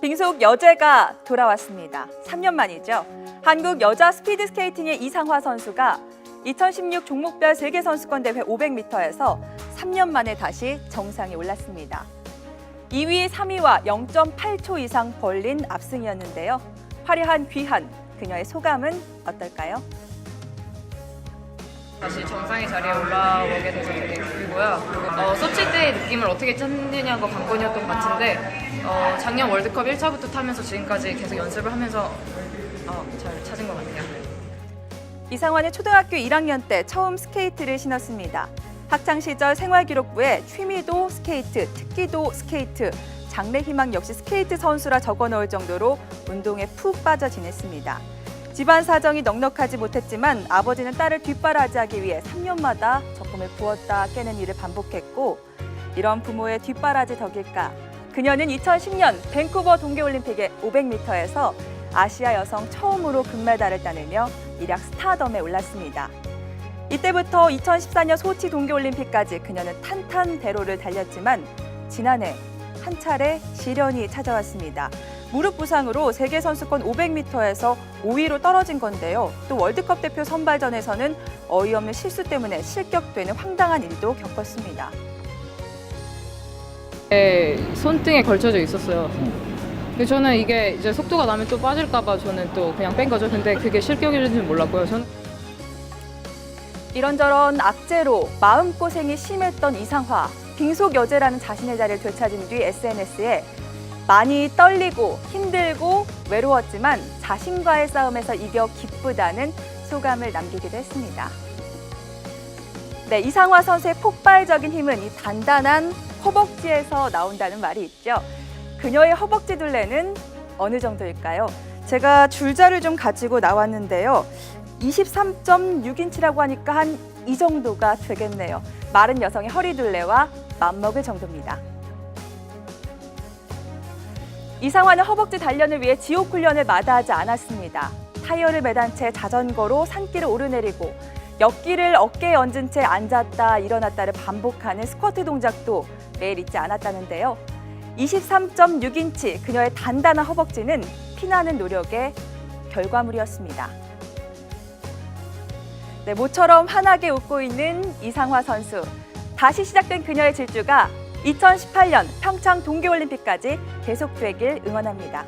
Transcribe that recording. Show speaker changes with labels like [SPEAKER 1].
[SPEAKER 1] 빙속 여제가 돌아왔습니다. 3년 만이죠. 한국 여자 스피드 스케이팅의 이상화 선수가 2016 종목별 세계 선수권 대회 500m에서 3년 만에 다시 정상에 올랐습니다. 2위, 3위와 0.8초 이상 벌린 압승이었는데요. 화려한 귀한 그녀의 소감은 어떨까요?
[SPEAKER 2] 다시 정상의 자리에 올라오게 돼서 되게 기쁘고요. 어, 소치 때의 느낌을 어떻게 찾느냐가 관건이었던 것 같은데 어, 작년 월드컵 1차부터 타면서 지금까지 계속 연습을 하면서 어, 잘 찾은 것 같아요.
[SPEAKER 1] 이상환은 초등학교 1학년 때 처음 스케이트를 신었습니다. 학창 시절 생활기록부에 취미도 스케이트, 특기도 스케이트, 장래 희망 역시 스케이트 선수라 적어 넣을 정도로 운동에 푹 빠져 지냈습니다. 집안 사정이 넉넉하지 못했지만 아버지는 딸을 뒷바라지하기 위해 3년마다 적금을 부었다 깨는 일을 반복했고 이런 부모의 뒷바라지 덕일까 그녀는 2010년 밴쿠버 동계올림픽의 500m에서 아시아 여성 처음으로 금메달을 따내며 일약 스타덤에 올랐습니다. 이때부터 2014년 소치 동계올림픽까지 그녀는 탄탄대로를 달렸지만 지난해 한 차례 시련이 찾아왔습니다. 무릎 부상으로 세계 선수권 500m에서 5위로 떨어진 건데요. 또 월드컵 대표 선발전에서는 어이없는 실수 때문에 실격되는 황당한 일도 겪었습니다.
[SPEAKER 2] 네, 손등에 걸쳐져 있었어요. 근데 저는 이게 이제 속도가 나면 또 빠질까봐 저는 또 그냥 뺀 거죠. 근데 그게 실격이라는 몰랐고요. 저는
[SPEAKER 1] 이런저런 악재로 마음고생이 심했던 이상화. 빙속 여제라는 자신의 자리를 되찾은 뒤 SNS에 많이 떨리고 힘들고 외로웠지만 자신과의 싸움에서 이겨 기쁘다는 소감을 남기기도 했습니다. 네, 이상화 선수의 폭발적인 힘은 이 단단한 허벅지에서 나온다는 말이 있죠. 그녀의 허벅지 둘레는 어느 정도일까요? 제가 줄자를 좀 가지고 나왔는데요. 23.6인치라고 하니까 한 이 정도가 되겠네요. 마른 여성의 허리 둘레와 맞먹을 정도입니다. 이상화는 허벅지 단련을 위해 지옥 훈련을 마다하지 않았습니다. 타이어를 매단 채 자전거로 산길을 오르내리고 옆길을 어깨에 얹은 채 앉았다 일어났다를 반복하는 스쿼트 동작도 매일 잊지 않았다는데요. 23.6인치 그녀의 단단한 허벅지는 피나는 노력의 결과물이었습니다. 네, 모처럼 환하게 웃고 있는 이상화 선수. 다시 시작된 그녀의 질주가 2018년 평창 동계올림픽까지 계속되길 응원합니다.